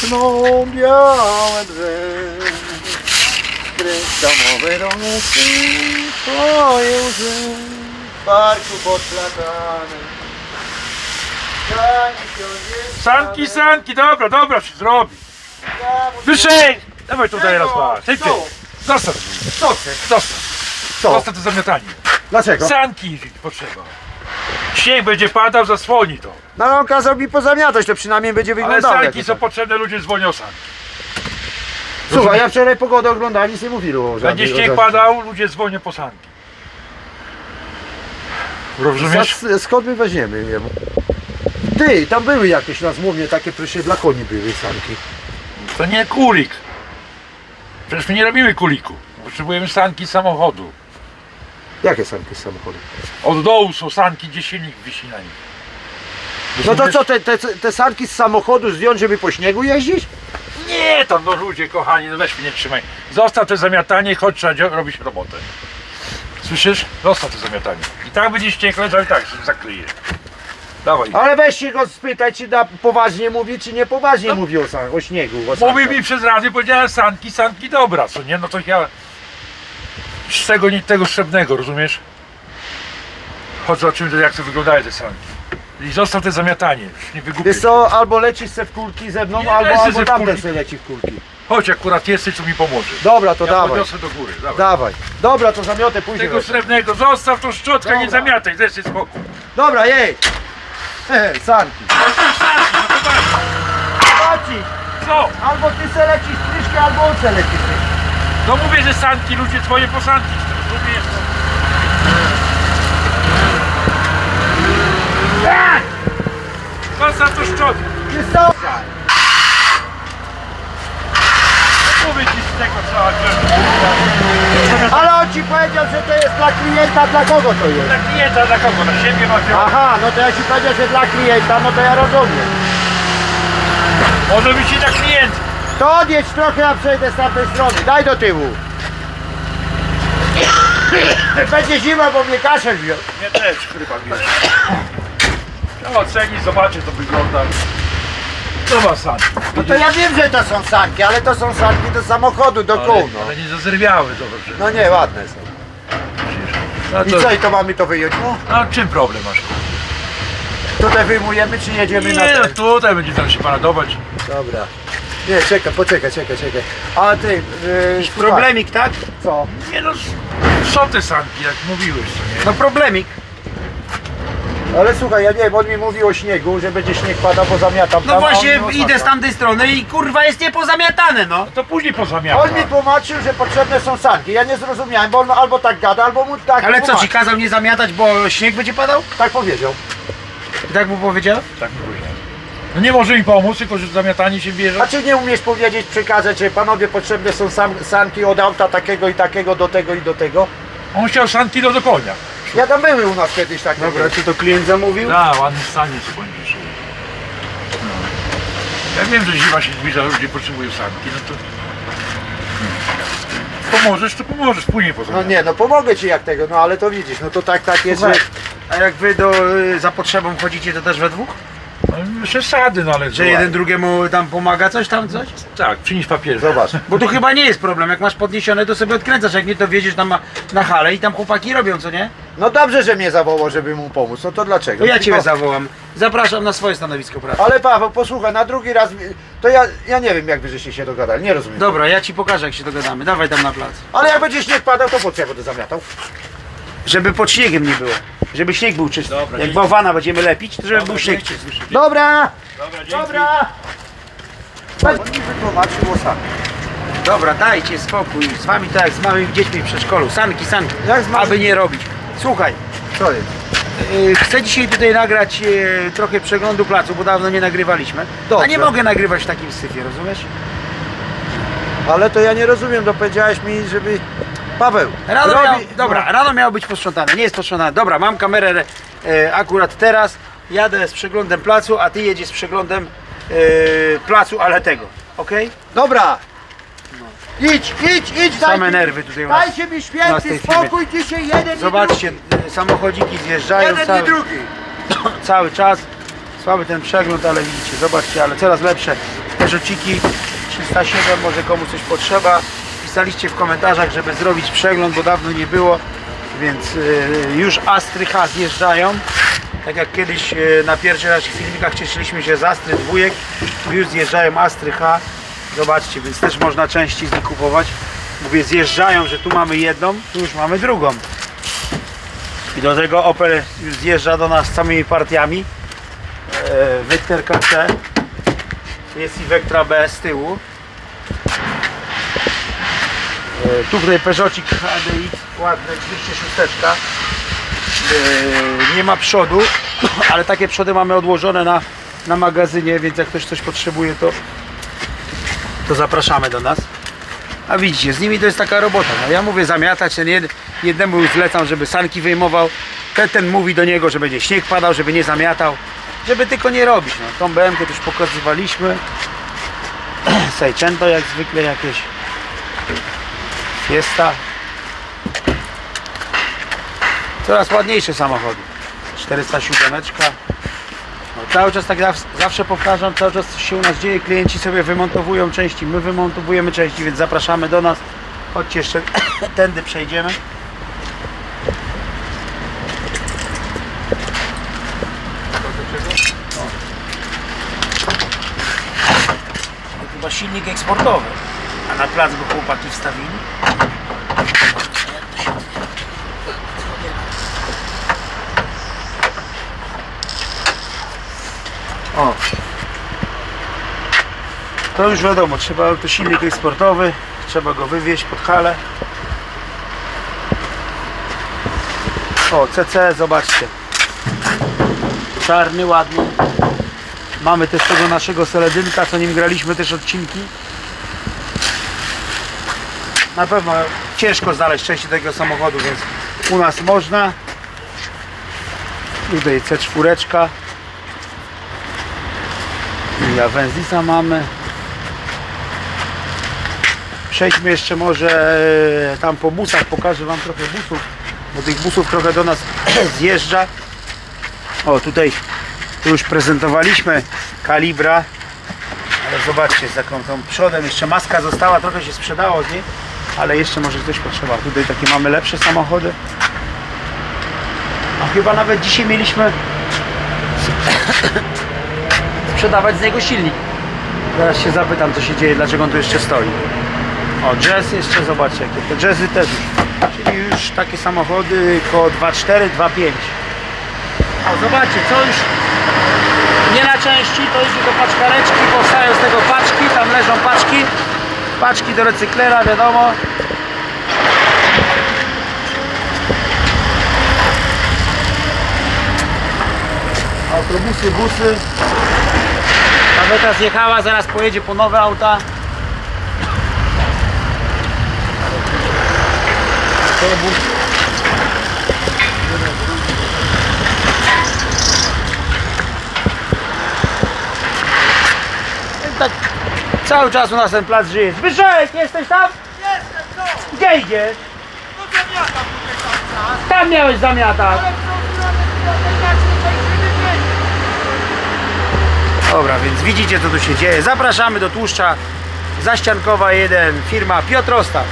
Kwitną białe drzewa, Kryształowe rosy, twoje łzy, w parku. Zanim siądziesz Sanki, sanki, dobra, dobra, się zrobi. Wyżej! Dawaj tutaj raz. Co? Zostaw, chcesz? zostaw, Co? zostaw to zamiatanie. Dlaczego? Sanki potrzeba. Śnieg będzie padał, zasłoni to. No on kazał mi pozamiatać, to przynajmniej będzie Ale wyglądało. sanki są potrzebne, ludzie dzwonią sanki. Słuchaj, ja wczoraj pogodę oglądałem, nic nie mówili o Będzie żadnej- o śnieg żadnej- padał, ludzie dzwonią po sanki. Rozumiesz? Za- Skąd my weźmiemy? Nie wiem. Ty, tam były jakieś na zmównie takie proszę dla koni były sanki. To nie kulik. Przecież my nie robimy kuliku. Potrzebujemy sanki samochodu. Jakie sanki z samochodu? Od dołu są sanki, gdzie silnik wisi na nich. No to co, te, te, te sanki z samochodu zdjąć, żeby po śniegu jeździć? Nie, to no ludzie kochani, no weź mnie nie trzymaj. Zostaw to zamiatanie, chodź trzeba dzio- robić robotę. Słyszysz? Zostaw to zamiatanie. I tak będzie śnieg leżał i tak się zakryje. Dawaj. Ale weź się go spytaj, czy na poważnie mówi, czy nie poważnie mówi o, san- o śniegu. O No. Mówi mi przez radio, powiedziałem sanki, sanki dobra, co nie? No to ja z tego, nie tego szczebnego, rozumiesz? Chodź zobaczymy jak to wyglądają te sanki. I zostaw te zamiatanie, nie wygłupię Wiesz co, albo lecisz se w kulki ze mną, Nie albo, lecę albo se w tamten kulki. se leci w kulki. Chodź akurat jesteś, co mi pomoże. Dobra, to Ja dawaj. podniosę do góry, dawaj. Dawaj. Dobra, to zamiotę później. Tego weź. srebrnego, zostaw tą szczotkę, nie Dobra. zamiataj, zeszli spokój. Dobra, jej. Hej, sanki. Maci, Co? albo ty se lecisz pryszki, albo on se leci pryszki. No mówię, że sanki, ludzie twoje po sanki, rozumiesz? Tak! Zostaw tą szczotkę. Wiesz co? Mówię ci z tego. Ale on ci powiedział, że to jest dla klienta, dla kogo to jest? Dla klienta, dla kogo? Na siebie ma wziąć. Aha, no to ja ci powiedział, że dla klienta, no to ja rozumiem. Może być i dla klienta. To odjedź trochę, a przejdę z tamtej strony. Daj do tyłu. Będzie zima, bo mnie kaszel wziął. Mnie też chyba wiesz. Ja oceni, zobaczę to wygląda. Zobacz sanki. No to ja wiem, że to są sanki, ale to są sanki do samochodu, do kół, no. ale nie zazerwiały, zobacz. No nie, ładne są. No I to, co, i to mamy to wyjąć? No, a czym problem masz? tutaj wyjmujemy, czy jedziemy na Nie, no ten? tutaj będzie tam się paradować. Dobra. Nie, czekaj, poczekaj, czekaj, czekaj. A ty, yy, Problemik, tak? co? Nie no, te sanki, jak mówiłeś, co nie? No problemik. Ale słuchaj, ja nie wiem, on mi mówi o śniegu, że będzie śnieg padał, bo zamiatam No tam, a on właśnie mi idę z tamtej strony i kurwa jest niepozamiatane, no. To później pozamiata. On mi tłumaczył, że potrzebne są sanki. Ja nie zrozumiałem, bo on albo tak gada, albo mu tak Ale co, tłumaczy. ci kazał nie zamiatać, bo śnieg będzie padał? Tak powiedział. Tak mu powiedział? Tak mi powiedział. No nie może mi pomóc, tylko że zamiatanie się bierze. A czy nie umiesz powiedzieć, przekazać, że panowie potrzebne są sam, sanki od auta takiego i takiego, do tego i do tego? On chciał sanki do, do konia. Ja tam były u nas kiedyś takie. czy to klient zamówił? Da, ładny stanie spędzisz. No. Ja wiem, że zima się zbliża, ludzie potrzebują sanki, no to... No. Pomożesz, to pomożesz, później No pozamiatasz. nie, no pomogę ci jak tego, no ale to widzisz, no to tak, tak jest, że... Słuchaj, A jak wy do, y, za potrzebą chodzicie, to też we dwóch? No, przesady, no ale... Że jeden drugiemu tam pomaga coś tam, coś? Tak, przynieś papier. Zobacz. Bo tu chyba nie jest problem, jak masz podniesione, to sobie odkręcasz, jak nie to wiedziesz tam na, na halę i tam chłopaki robią, co nie? No dobrze, że mnie zawołał, żeby mu pomóc, no to dlaczego? To ja Tylko- ciebie zawołam. Zapraszam na swoje stanowisko pracy. Ale Paweł, posłuchaj, na drugi raz, to ja, ja nie wiem jak wy żeście się dogadali, nie rozumiem. Dobra, ja ci pokażę jak się dogadamy. Dawaj tam na plac. Ale jak będzie śnieg padał, to po co ja będę zamiatał? Żeby pod śniegiem nie było. Żeby śnieg był czysty. Dobra, jak dzięki. bałwana będziemy lepić, to żeby Dobra, był śnieg czysty. Dobra, Dobra, dzięki. dobra. On mi wytłumaczył o sanki. Dobra, dajcie spokój. Z wami tak jak z małymi dziećmi w przedszkolu. Sanki, sanki. Jak z małymi- Aby nie robić. Słuchaj, Co jest? yy, chcę dzisiaj tutaj nagrać yy, trochę przeglądu placu, bo dawno nie nagrywaliśmy. Dobrze. A nie mogę nagrywać w takim syfie, rozumiesz? Ale to ja nie rozumiem, to powiedziałeś mi, żeby... Paweł, Rano robi- miał, dobra, rano miało być posprzątane, nie jest posprzątane. Dobra, mam kamerę e, akurat teraz, jadę z przeglądem placu, a ty jedziesz z przeglądem e, placu, ale tego, okej? Dobra. Idź, idź, idź, Same dajcie, nerwy tutaj u nas. dajcie mi u nas święty w tej firmie. spokój, dzisiaj jeden Zobaczcie, e, samochodziki drugi. zjeżdżają Jeden cały, i drugi. cały czas. Słaby ten przegląd, ale widzicie, zobaczcie, ale coraz lepsze Peugeotciki 307, może komu coś potrzeba. Pisaliście w komentarzach, żeby zrobić przegląd, bo dawno nie było, więc y, już Astry H zjeżdżają. Tak jak kiedyś y, na pierwszych naszych filmikach cieszyliśmy się z Astry dwójek, już zjeżdżają Astry H. Zobaczcie, więc też można części z nich kupować. Mówię, zjeżdżają, że tu mamy jedną, tu już mamy drugą. I do tego Opel już zjeżdża do nas samymi partiami. E, Vector KC. Jest i Vectra B z tyłu. E, tutaj Peugeotik ADX ładny, 206. E, nie ma przodu, ale takie przody mamy odłożone na, na magazynie, więc jak ktoś coś potrzebuje, to, to zapraszamy do nas. A widzicie, z nimi to jest taka robota. No ja mówię zamiatać, ten jed, jednemu już zlecam, żeby sanki wyjmował. Ten, ten mówi do niego, że będzie śnieg padał, żeby nie zamiatał. Żeby tylko nie robić. No, tą BMK już pokazywaliśmy. Seicento jak zwykle jakieś. Fiesta. Coraz ładniejsze samochody. 407. No, cały czas tak zaw- zawsze powtarzam, cały czas coś się u nas dzieje, klienci sobie wymontowują części, my wymontowujemy części, więc zapraszamy do nas. Chodźcie jeszcze tędy przejdziemy. O. To chyba silnik eksportowy, a na plac go chłopaki wstawili. O. To już wiadomo, trzeba to silnik eksportowy, trzeba go wywieźć pod halę. O, CC, zobaczcie. Czarny, ładny. Mamy też tego naszego seledynka, co nim graliśmy też odcinki. Na pewno ciężko znaleźć części tego samochodu, więc u nas można. Tutaj C4. Ja Wenzisa mamy. Przejdźmy jeszcze może e, tam po busach, pokażę Wam trochę busów, bo tych busów trochę do nas zjeżdża. O, tutaj tu już prezentowaliśmy kalibra, ale zobaczcie z jaką tą przodem, jeszcze maska została, trochę się sprzedało z niej, ale jeszcze może ktoś potrzeba. Tutaj takie mamy lepsze samochody. A chyba nawet dzisiaj mieliśmy sprzedawać z niego silnik. Zaraz się zapytam co się dzieje, dlaczego on tu jeszcze stoi. O, jazz jeszcze, zobaczcie jakie te jazzy też już. Czyli już takie samochody koło 2.4, 2.5. O, zobaczcie, co już nie na części, to już tylko paczkareczki, powstają z tego paczki, tam leżą paczki. Paczki do recyklera, wiadomo. Autobusy, busy. Nawet zjechała, zaraz pojedzie po nowe auta. Tak cały czas u nas ten plac żyje. Zbyszek, jesteś tam? Jestem, co? Gdzie idziesz? No zamiatam tutaj cały czas. Tam miałeś zamiatać. Ale tak częściny Dobra, więc widzicie co tu się dzieje. Zapraszamy do tłuszcza Zaściankowa 1, firma Piotr Ostap.